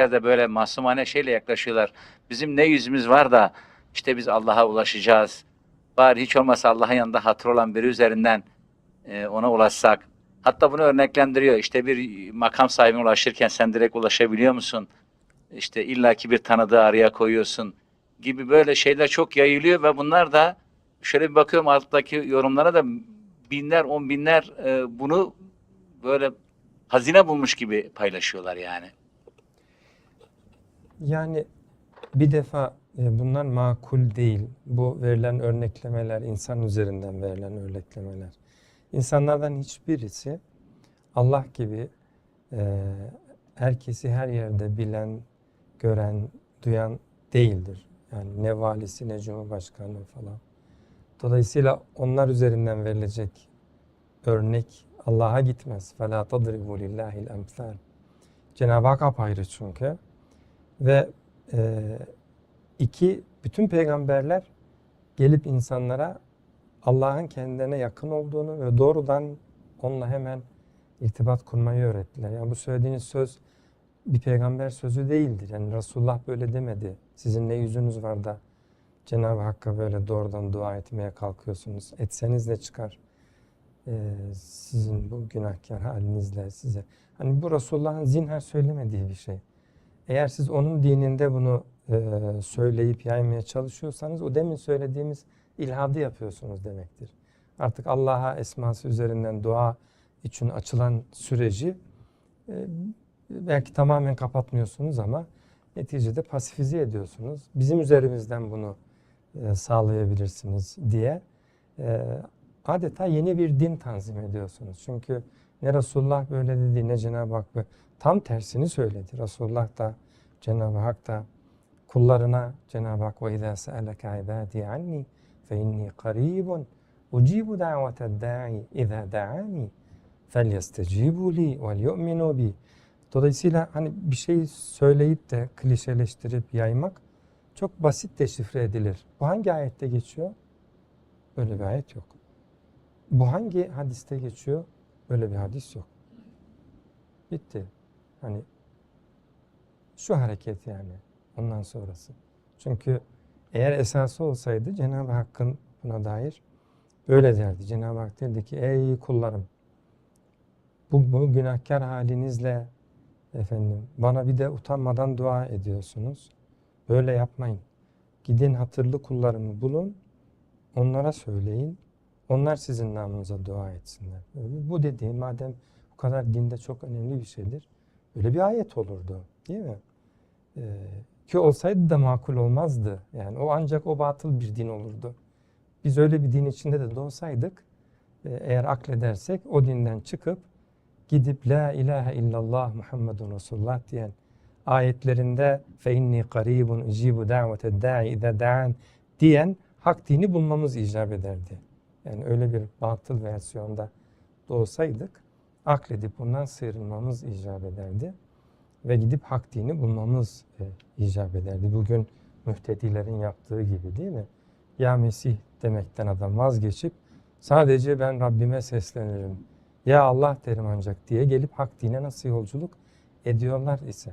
de böyle masumane şeyle yaklaşıyorlar. Bizim ne yüzümüz var da işte biz Allah'a ulaşacağız. Bari hiç olmazsa Allah'ın yanında hatır olan biri üzerinden e, ona ulaşsak. Hatta bunu örneklendiriyor. İşte bir makam sahibine ulaşırken sen direkt ulaşabiliyor musun? İşte illaki bir tanıdığı araya koyuyorsun gibi böyle şeyler çok yayılıyor ve bunlar da şöyle bir bakıyorum alttaki yorumlara da binler, on binler e, bunu böyle hazine bulmuş gibi paylaşıyorlar yani. Yani bir defa e, bunlar makul değil. Bu verilen örneklemeler, insan üzerinden verilen örneklemeler. İnsanlardan hiçbirisi Allah gibi e, herkesi her yerde bilen, gören, duyan değildir. Yani ne valisi ne cumhurbaşkanı falan. Dolayısıyla onlar üzerinden verilecek örnek Allah'a gitmez. فَلَا تَضْرِبُوا لِلّٰهِ الْاَمْثَالِ Cenab-ı Hak apayrı çünkü. Ve e, iki, bütün peygamberler gelip insanlara Allah'ın kendilerine yakın olduğunu ve doğrudan onunla hemen irtibat kurmayı öğrettiler. Yani bu söylediğiniz söz bir peygamber sözü değildir. Yani Resulullah böyle demedi. Sizin ne yüzünüz var da Cenab-ı Hakk'a böyle doğrudan dua etmeye kalkıyorsunuz. Etseniz de çıkar. Ee, sizin bu günahkar halinizle size. Hani bu Resulullah'ın zinhar söylemediği bir şey. Eğer siz onun dininde bunu e, söyleyip yaymaya çalışıyorsanız o demin söylediğimiz ilhadı yapıyorsunuz demektir. Artık Allah'a esması üzerinden dua için açılan süreci e, belki tamamen kapatmıyorsunuz ama neticede pasifize ediyorsunuz. Bizim üzerimizden bunu e, sağlayabilirsiniz diye e, adeta yeni bir din tanzim ediyorsunuz. Çünkü ne Resulullah böyle dedi ne Cenab-ı Hak böyle. Tam tersini söyledi. Resulullah da Cenab-ı Hak da kullarına Cenab-ı Hak ve izâ se'eleke ibâdî anni fe inni qarîbun ucibu da'veted da'i izâ da'ani فَلْيَسْتَجِيبُوا لِي وَلْيُؤْمِنُوا بِي Dolayısıyla hani bir şey söyleyip de klişeleştirip yaymak çok basit deşifre edilir. Bu hangi ayette geçiyor? Öyle bir ayet yok. Bu hangi hadiste geçiyor? Öyle bir hadis yok. Bitti. Hani şu hareket yani ondan sonrası. Çünkü eğer esası olsaydı Cenab-ı Hakk'ın buna dair böyle derdi. Cenab-ı Hak derdi ki ey kullarım bu, bu günahkar halinizle efendim bana bir de utanmadan dua ediyorsunuz. Böyle yapmayın. Gidin hatırlı kullarımı bulun. Onlara söyleyin. Onlar sizin namınıza dua etsinler. Bu dediğim madem bu kadar dinde çok önemli bir şeydir. Öyle bir ayet olurdu. Değil mi? Ee, ki olsaydı da makul olmazdı. Yani o ancak o batıl bir din olurdu. Biz öyle bir din içinde de doğsaydık e, eğer akledersek o dinden çıkıp gidip La ilahe illallah Muhammedun Resulullah diyen ayetlerinde fe inni qaribun ucibu da'vete da'i ize da'an diyen hak dini bulmamız icap ederdi. Yani öyle bir batıl versiyonda doğsaydık akledip bundan sıyrılmamız icap ederdi. Ve gidip hak dini bulmamız e, icap ederdi. Bugün mühtedilerin yaptığı gibi değil mi? Ya Mesih demekten adam vazgeçip sadece ben Rabbime seslenirim. Ya Allah derim ancak diye gelip hak dine nasıl yolculuk ediyorlar ise.